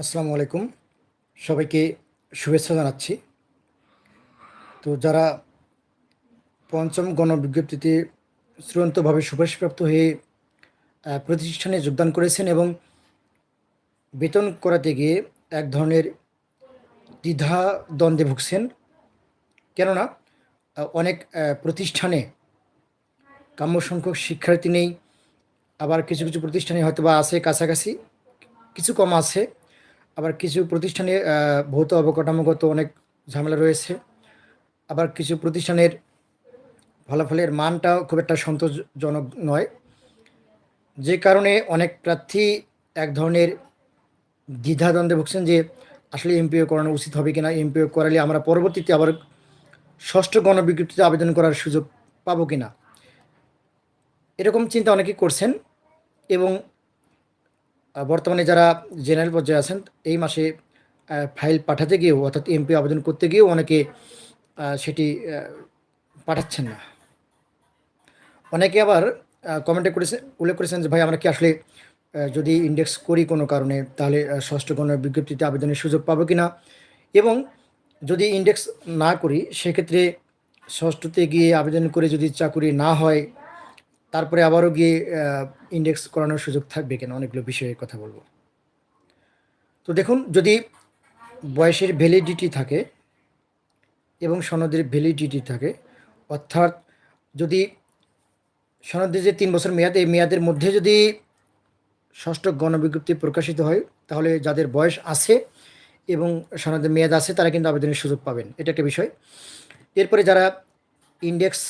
আসসালামু আলাইকুম। সবাইকে শুভেচ্ছা জানাচ্ছি। তো যারা পঞ্চম গণবিজ্ঞপ্তিতে চূড়ান্তভাবে সুপারিশপ্রাপ্ত হয়ে প্রতিষ্ঠানে যোগদান করেছেন এবং বেতন করাতে গিয়ে এক ধরনের দ্বিধা দ্বন্দ্বে ভুগছেন। কেননা অনেক প্রতিষ্ঠানে কাম্য সংখ্যক শিক্ষার্থী নেই, আবার কিছু কিছু প্রতিষ্ঠানে হয়তো বা আছে কাছাকাছি, কিছু কম আছে, আবার কিছু প্রতিষ্ঠানে ভৌত অবকাঠামোগত অনেক ঝামেলা রয়েছে, আবার কিছু প্রতিষ্ঠানের ফলাফলের মানটাও খুব একটা সন্তোষজনক নয়। যে কারণে অনেক প্রার্থী এক ধরনের দ্বিধাদ্বন্দ্বে ভুগছেন যে আসলে এমপিও করানো উচিত হবে কিনা, এমপিও করালে আমরা পরবর্তীতে আবার ষষ্ঠ গণবিজ্ঞপ্তিতে আবেদন করার সুযোগ পাবো কিনা। এরকম চিন্তা অনেকেই করছেন এবং বর্তমানে যারা জেনারেল পর্যায়ে আছেন, এই মাসে ফাইল পাঠাতে গিয়েও, অর্থাৎ এমপি আবেদন করতে গিয়েও অনেকে সেটি পাঠাচ্ছেন না। অনেকে আবার কমেন্টে করেছে, উল্লেখ করেছেন যে, ভাই, আমরা কি আসলে যদি ইন্ডেক্স করি কোনো কারণে, তাহলে ষষ্ঠ গণ বিজ্ঞপ্তিতে আবেদনের সুযোগ পাবো কি না? এবং যদি ইন্ডেক্স না করি, সেক্ষেত্রে ষষ্ঠতে গিয়ে আবেদন করে যদি চাকুরি না হয় তারপরে আবারও গিয়ে ইন্ডেক্স করানোর সুযোগ থাকবে কেন? অনেকগুলো বিষয়ে কথা বলব। তো দেখুন, যদি বয়সের ভ্যালিডিটি থাকে এবং সনদের ভ্যালিডিটি থাকে, অর্থাৎ যদি সনদের যে তিন বছর মেয়াদ, এই মেয়াদের মধ্যে যদি ষষ্ঠ গণবিজ্ঞপ্তি প্রকাশিত হয়, তাহলে যাদের বয়স আছে এবং সনদের মেয়াদ আছে, তারা কিন্তু আবেদনের সুযোগ পাবেন। এটা একটা বিষয়। এরপরে যারা ইন্ডেক্স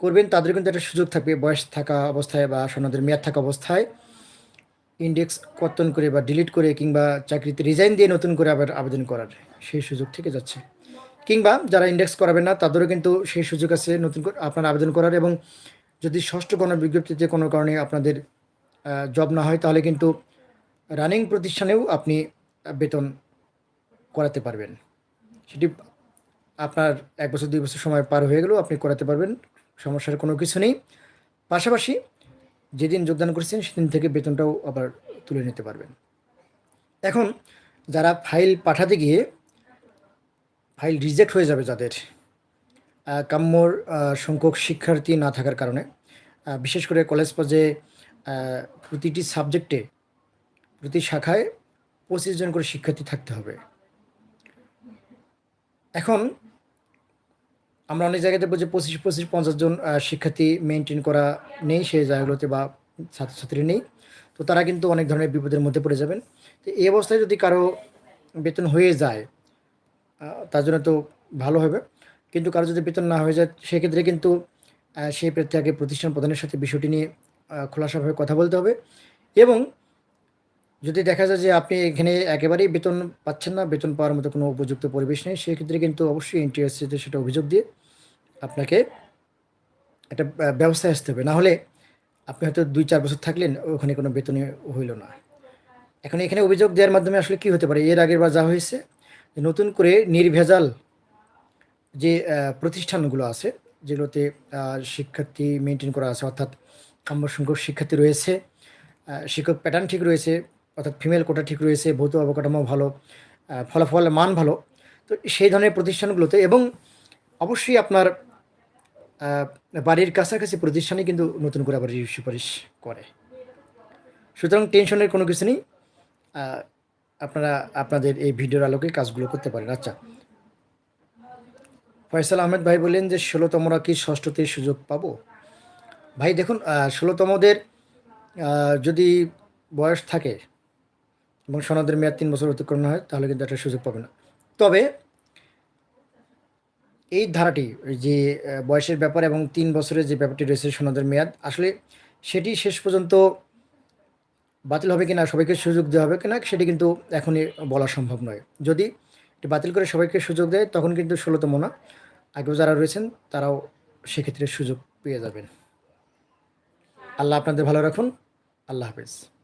করবেন, তাদের কিন্তু একটা সুযোগ থাকবে, বয়স থাকা অবস্থায় বা সনদের মেয়াদ থাকা অবস্থায় ইন্ডেক্স কর্তন করে বা ডিলিট করে কিংবা চাকরিতে রিজাইন দিয়ে নতুন করে আবার আবেদন করার সেই সুযোগ থেকে যাচ্ছে। কিংবা যারা ইন্ডেক্স করাবেন না, তাদেরও কিন্তু সেই সুযোগ আছে নতুন করে আপনার আবেদন করার এবং যদি ষষ্ঠ কোনো বিজ্ঞপ্তিতে কোনো কারণে আপনাদের জব না হয়, তাহলে কিন্তু রানিং প্রতিষ্ঠানেও আপনি বেতন করাতে পারবেন। সেটি আপনার এক বছর, দুই বছর সময় পার হয়ে গেলেও আপনি করাতে পারবেন। সমস্যার কোনো কিছু নেই। পাশাপাশি যেদিন যোগদান করেছেন, সেদিন থেকে বেতনটাও আবার তুলে নিতে পারবেন। এখন যারা ফাইল পাঠাতে গিয়ে ফাইল রিজেক্ট হয়ে যাবে যাদের কাম্যর সংখ্যক শিক্ষার্থী না থাকার কারণে বিশেষ করে কলেজ পর্যায়ে প্রতিটি সাবজেক্টে, প্রতি শাখায় পঁচিশ জন করে শিক্ষার্থী থাকতে হবে। এখন আমরা অনেক জায়গাতে বলছি পঁচিশ পঁচিশ, পঞ্চাশ জন শিক্ষার্থী মেনটেন করা নেই, সেই জায়গাগুলোতে বা ছাত্রছাত্রী নেই। তো তারা কিন্তু অনেক ধরনের বিপদের মধ্যে পড়ে যাবেন। তো এই অবস্থায় যদি কারও বেতন হয়ে যায় তার জন্য তো ভালো হবে। কিন্তু কারও যদি বেতন না হয়ে যায়, সেক্ষেত্রে কিন্তু সেই প্রার্থী আগে প্রতিষ্ঠান প্রধানের সাথে বিষয়টি নিয়ে খোলাসাভাবে কথা বলতে হবে। এবং যদি দেখা যায় যে আপনি এখানে একেবারেই বেতন পাচ্ছেন না, বেতন পাওয়ার মতো কোনো উপযুক্ত পরিবেশ নেই, সেক্ষেত্রে কিন্তু অবশ্যই এনটিএসসিতে সেটা অভিযোগ দিয়ে আপনাকে একটা ব্যবস্থায় আসতে হবে। না হলে আপনি হয়তো দুই, চার বছর থাকলেন, ওখানে কোনো বেতনে হইল না। এখন এখানে অভিযোগ দেওয়ার মাধ্যমে আসলে কি হতে পারে? এর আগের বার যা হয়েছে নতুন করে নির্ভেজাল যে প্রতিষ্ঠানগুলো আছে, যেগুলোতে শিক্ষার্থী মেনটেন করা আছে, অর্থাৎ কাম্য সংখ্যক শিক্ষার্থী রয়েছে শিক্ষক প্যাটার্ন ঠিক রয়েছে অর্থাৎ ফিমেল কোটা ঠিক রয়েছে, ভৌত অবকাঠামো ভালো ফলাফলের মান ভালো। তো সেই ধরনের প্রতিষ্ঠানগুলোতে এবং অবশ্যই আপনার বাড়ির কাছাকাছি প্রতিষ্ঠানে কিন্তু নতুন করে আবার সুপারিশ করে। সুতরাং টেনশনের কোনো কিছু নেই আপনারা আপনাদের এই ভিডিওর আলোকে কাজগুলো করতে পারেন। আচ্ছা। ফয়সাল আহমেদ ভাই বললেন যে, ষোলোতমরা কি ষষ্ঠতে সুযোগ পাবো? ভাই দেখুন ষোলোতমদের যদি বয়স থাকে এবং সনদের মেয়াদ তিন বছর অতিক্রম হয়, তাহলে কিন্তু একটা সুযোগ পাবে না। তবে এই ধারাটি যে বয়সের ব্যাপার এবং তিন বছরের যে ব্যাপারটি রয়েছে সনদের মেয়াদ, আসলে সেটি শেষ পর্যন্ত বাতিল হবে কিনা, সবাইকে সুযোগ দেওয়া হবে কিনা, সেটি কিন্তু এখনই বলা সম্ভব নয়। যদি এটি বাতিল করে সবাইকে সুযোগ দেয়, তখন কিন্তু ষোলোতম না। আগেও যারা রয়েছেন, তারাও সেক্ষেত্রে সুযোগ পেয়ে যাবেন। আল্লাহ আপনাদের ভালো রাখুন। আল্লাহ হাফেজ।